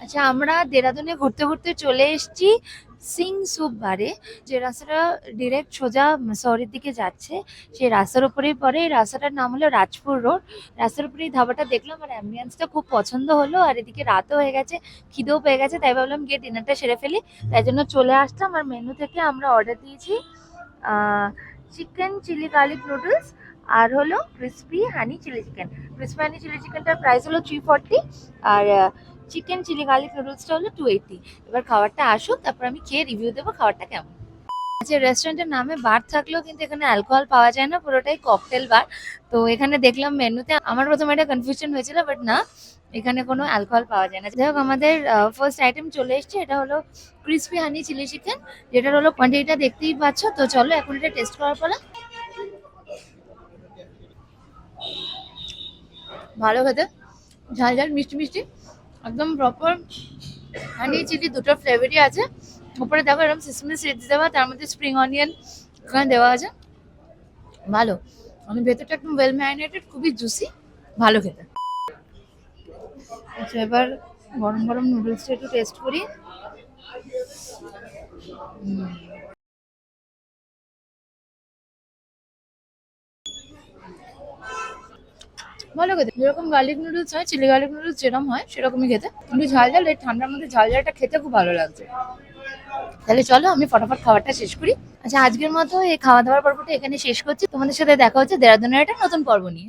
আচ্ছা আমরা দেরাদুনে ঘুরতে ঘুরতে চলে এসেছি সিং সুপ বারে। যে রাস্তাটা ডিরেক্ট সোজা শহরের দিকে যাচ্ছে, সেই রাস্তার উপরেই পরে এই রাস্তাটার নাম হলো রাজপুর রোড। রাস্তার উপরে এই ধাবাটা দেখলাম আর অ্যাম্বিয়েন্সটা খুব পছন্দ হলো আর এদিকে রাতও হয়ে গেছে, খিদেও পেয়ে গেছে, তাই ভাবলাম গিয়ে ডিনারটা সেরে ফেলি। তাই জন্য চলে আসলাম আর মেনু থেকে আমরা অর্ডার দিয়েছি চিকেন চিলি গার্লিক নুডলস আর হলো crispy honey chilli chicken crispy honey chilli চিকেনটার price হলো থ্রি আর চিকেন চিলি গার্লিক নুডলসটা হলো টু এইটি এবার খাবারটা আসুক, তারপর আমি খেয়ে রিভিউ দেবো খাবারটা কেমন। আচ্ছা রেস্টুরেন্টের নামে বার থাকলেও কিন্তু এখানে অ্যালকোহল পাওয়া যায় না, পুরোটাই ককটেল বার তো এখানে দেখলাম মেনুতে, আমার প্রথমে একটা কনফিউশন হয়েছিল বাট না, এখানে কোনো অ্যালকোহল পাওয়া যায় না। যাই হোক, আমাদের ফার্স্ট আইটেম চলে এসেছে, এটা হলো ক্রিসপি হানি চিলি চিকেন যেটার হলো কোয়ান্টিটিটা দেখতেই পাচ্ছ। তো চলো, এখন এটা টেস্ট করার পরে ভালো খেতে। ঝাল ঝাল, মিষ্টি মিষ্টি। একদম প্রপার হানি চিলি দুটো ফ্লেভারই আছে। উপরে দেখো এরকম সিসমি সিডস দেওয়া, তার মধ্যে স্প্রিং অনিয়ন ওখানে দেওয়া আছে। ভালো। আমি ভেতরটা একদম ওয়েল ম্যারিনেটেড খুবই জুসি ভালো খেতে। আচ্ছা এবার গরম গরম নুডলসটা একটু টেস্ট করি। উম। ভালো খেতে। যেরকম গার্লিক নুডলস হয় চিলি গার্লিক নুডলস যেরকম হয়, সেরকমই খেতে। কিন্তু ঝাল ঝাল, এই ঠান্ডার মধ্যে ঝাল ঝালটা খেতে খুব ভালো লাগছে। তাহলে চলো, আমি ফটাফট খাবারটা শেষ করি। আচ্ছা আজকের মতো এই খাওয়া দাওয়ার পর্বটা এখানে শেষ করছি। তোমাদের সাথে দেখা হচ্ছে দেরাদুনের একটা নতুন পর্ব নিয়ে।